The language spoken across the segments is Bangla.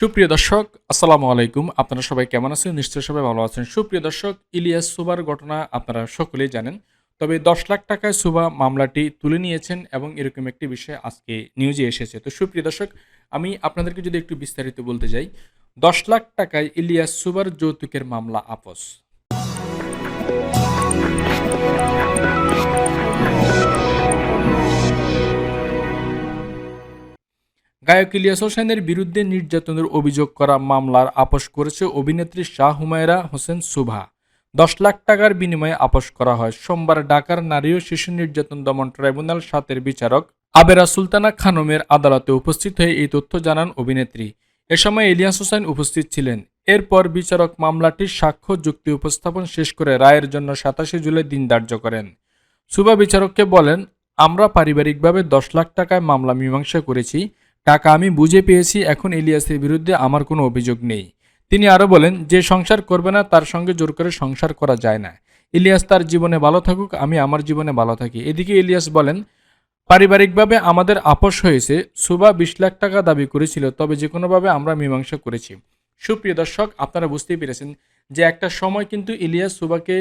সুপ্রিয় দর্শক, আসসালামু আলাইকুম। আপনারা সবাই কেমন আছেন? নিশ্চয়ই সবাই ভালো আছেন। সুপ্রিয় দর্শক, ইলিয়াস সুবার ঘটনা আপনারা সকলেই জানেন। তবে দশ লাখ টাকায় সুবা মামলাটি তুলে নিয়েছেন এবং এরকম একটি বিষয় আজকে নিউজে এসেছে। তো সুপ্রিয় দর্শক, আমি আপনাদেরকে যদি একটু বিস্তারিত বলতে যাই, দশ লাখ টাকায় ইলিয়াস সুবার যৌতুকের মামলা আপস। গায়ক ইলিয়াস হোসেনের বিরুদ্ধে নির্যাতনের অভিযোগ করা মামলার আপোষ করেছে অভিনেত্রী শাহ হুমায়রা হোসেন সুভা। দশ লাখ টাকার বিনিময়ে আপোষ করা হয়। সোমবার ঢাকার নারী ও শিশু নির্যাতন দমন ট্রাইব্যুনাল সাতের বিচারক আবেরা সুলতানা খানমের আদালতে উপস্থিত হয়ে এই তথ্য জানান অভিনেত্রী। এ সময় ইলিয়াস হোসেন উপস্থিত ছিলেন। এরপর বিচারক মামলাটির সাক্ষ্য যুক্তি উপস্থাপন শেষ করে রায়ের জন্য সাতাশে জুলাই দিন ধার্য করেন। সুবা বিচারককে বলেন, আমরা পারিবারিকভাবে দশ লাখ টাকায় মামলা মীমাংসা করেছি। টাকা আমি বুঝে পেয়েছি, এখন ইলিয়াসের বিরুদ্ধে আমার কোনো অভিযোগ নেই। তিনি আরও বলেন, যে সংসার করবে না, তার সঙ্গে জোর করে সংসার করা যায় না। ইলিয়াস তার জীবনে ভালো থাকুক, আমি আমার জীবনে ভালো থাকি। এদিকে ইলিয়াস বলেন, পারিবারিকভাবে আমাদের আপোষ হয়েছে, সুবা বিশ লাখ টাকা দাবি করেছিল, তবে যে কোনোভাবে আমরা মীমাংসা করেছি। সুপ্রিয় দর্শক, আপনারা বুঝতেই পেরেছেন যে একটা সময় কিন্তু ইলিয়াস সুবাকে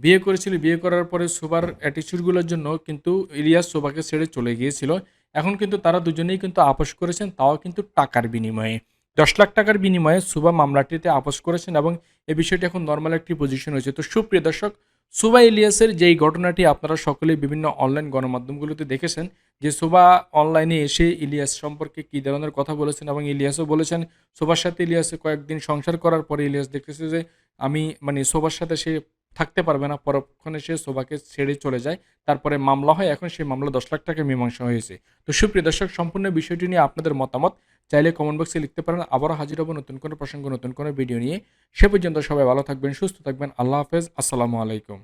বিয়ে করেছিল। বিয়ে করার পরে সুবার অ্যাটিচিউডগুলোর জন্য কিন্তু ইলিয়াস সুবাকে ছেড়ে চলে গিয়েছিল। এখন কিন্তু তারা দুজনেই কিন্তু আপোষ করেছেন, তাও কিন্তু টাকার বিনিময়ে। দশ লাখ টাকার বিনিময়ে সুবা মামলাটিতে আপোষ করেছেন এবং এই বিষয়টি এখন নর্মাল একটি পজিশন হয়েছে। তো সুপ্রিয় দর্শক, সুবা ইলিয়াসের যেই ঘটনাটি আপনারা সকলেই বিভিন্ন অনলাইন গণমাধ্যমগুলোতে দেখেছেন, যে সুবা অনলাইনে এসে ইলিয়াস সম্পর্কে কী ধরনের কথা বলেছেন এবং ইলিয়াসও বলেছেন, সোবার সাথে ইলিয়াসে কয়েকদিন সংসার করার পরে ইলিয়াস দেখতেছে যে আমি মানে সোবার সাথে সে থাকতে পারবে না। পরক্ষণে সে সোবাকে ছেড়ে চলে যায়। তারপরে মামলা হয়। এখন সেই মামলা দশ লাখ টাকা মীমাংসা হয়েছে। তো সুপ্রিয় দর্শক, সম্পূর্ণ বিষয়টি নিয়ে আপনাদের মতামত চাইলে কমেন্ট বক্সে লিখতে পারেন। আবারও হাজির হব নতুন কোনো প্রসঙ্গ, নতুন কোনো ভিডিও নিয়ে। সে পর্যন্ত সবাই ভালো থাকবেন, সুস্থ থাকবেন। আল্লাহ হাফেজ। আসসালামু আলাইকুম।